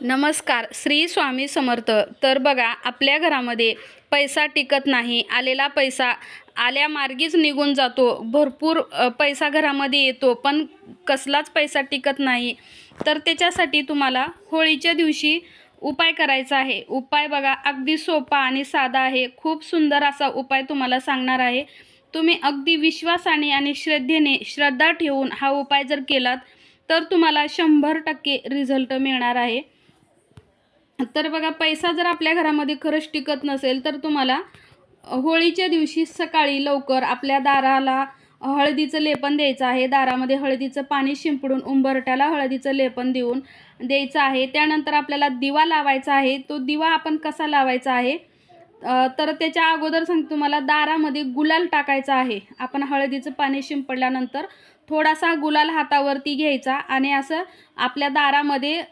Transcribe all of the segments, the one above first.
नमस्कार श्री स्वामी समर्थ. तर बघा आपल्या घरामध्ये पैसा टिकत नाही आलेला पैसा आल्या मार्गीच निघून जातो. भरपूर पैसा घरामध्ये येतो पण कसलाच पैसा टिकत नाही. तर त्याच्यासाठी तुम्हाला होळीच्या दिवशी उपाय करायचा आहे. उपाय बघा अगदी सोपा आणि साधा आहे. खूप सुंदर असा उपाय तुम्हाला सांगणार आहे. तुम्ही अगदी विश्वासाने आणि श्रद्धेने श्रद्धा ठेवून हा उपाय जर केलात तर तुम्हाला शंभर टक्के रिझल्ट मिळणार आहे. तर बघा पैसा जर आपल्या घरामध्ये खरंच टिकत नसेल तर तुम्हाला होळीच्या दिवशी सकाळी लवकर आपल्या दाराला हळदीचं लेपन द्यायचं आहे. दारामध्ये हळदीचं पाणी शिंपडून उंबरट्याला हळदीचं लेपन देऊन द्यायचं आहे. त्यानंतर आपल्याला दिवा लावायचा आहे. तो दिवा आपण कसा लावायचा आहे? तर त्याच्या अगोदर सांग तुम्हाला दारामध्ये गुलाल टाकायचा आहे. आपण हळदीचं पाणी शिंपडल्यानंतर थोडासा गुलाल हातावरती घ्यायचा आणि असं आपल्या दारामध्ये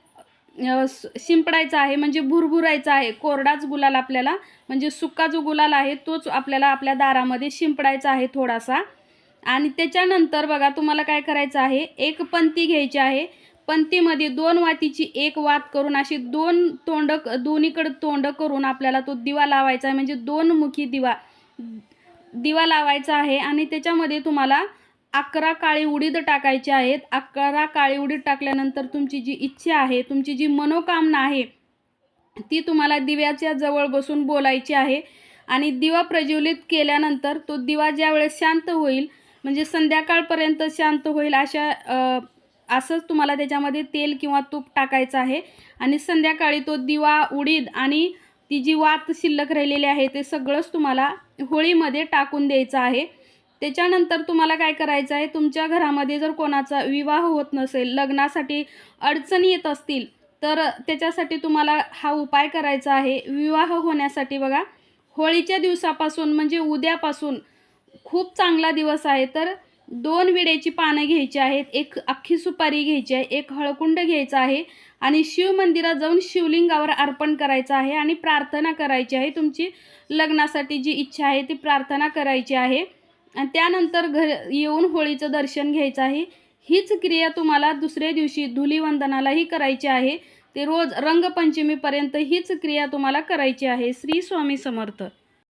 शिंपडायचा आहे म्हणजे भुरभुरायचा आहे. कोरडाच गुलाल आपल्याला म्हणजे सुका जो गुलाल आहे तोच आपल्याला आपल्या दारामध्ये शिंपडायचा आहे थोडासा. आणि त्याच्यानंतर बघा तुम्हाला काय करायचं आहे? एक पंती घ्यायची आहे. पंतीमध्ये दोन वातीची एक वात करून अशी दोन तोंड दोन्हीकडं तोंड करून आपल्याला तो दिवा लावायचा आहे. म्हणजे दोन मुखी दिवा दिवा लावायचा आहे. आणि त्याच्यामध्ये तुम्हाला अकरा काळी उडीद टाकायची आहेत. अकरा काळी उडीद टाकल्यानंतर तुमची जी इच्छा आहे तुमची जी मनोकामना आहे ती तुम्हाला दिव्याच्या जवळ बसून बोलायची आहे. आणि दिवा प्रज्वलित केल्यानंतर तो दिवा ज्यावेळेस शांत होईल म्हणजे संध्याकाळपर्यंत शांत होईल अशा असंच तुम्हाला त्याच्यामध्ये तेल किंवा तूप टाकायचं आहे. आणि संध्याकाळी तो दिवा उडीद आणि ती जी वात शिल्लक राहिलेली आहे ते सगळंच तुम्हाला होळीमध्ये टाकून द्यायचं आहे. त्याच्यानंतर तुम्हाला काय करायचं आहे? तुमच्या घरामध्ये जर कोणाचा विवाह होत नसेल लग्नासाठी अडचणी येत असतील तर त्याच्यासाठी तुम्हाला हा उपाय करायचा आहे. विवाह होण्यासाठी बघा होळीच्या दिवसापासून म्हणजे उद्यापासून खूप चांगला दिवस आहे. तर दोन विड्याची पानं घ्यायची आहेत एक अख्खी सुपारी घ्यायची आहे एक हळकुंड घ्यायचा आहे आणि शिव मंदिरात जाऊन शिवलिंगावर अर्पण करायचं आहे आणि प्रार्थना करायची आहे. तुमची लग्नासाठी जी इच्छा आहे ती प्रार्थना करायची आहे. आणि त्यानंतर घर येऊन होळीचं दर्शन घ्यायचं आहे. हीच क्रिया तुम्हाला दुसऱ्या दिवशी धुलीवंदनालाही करायची आहे. ते रोज रंगपंचमीपर्यंत हीच क्रिया तुम्हाला करायची आहे. श्री स्वामी समर्थ.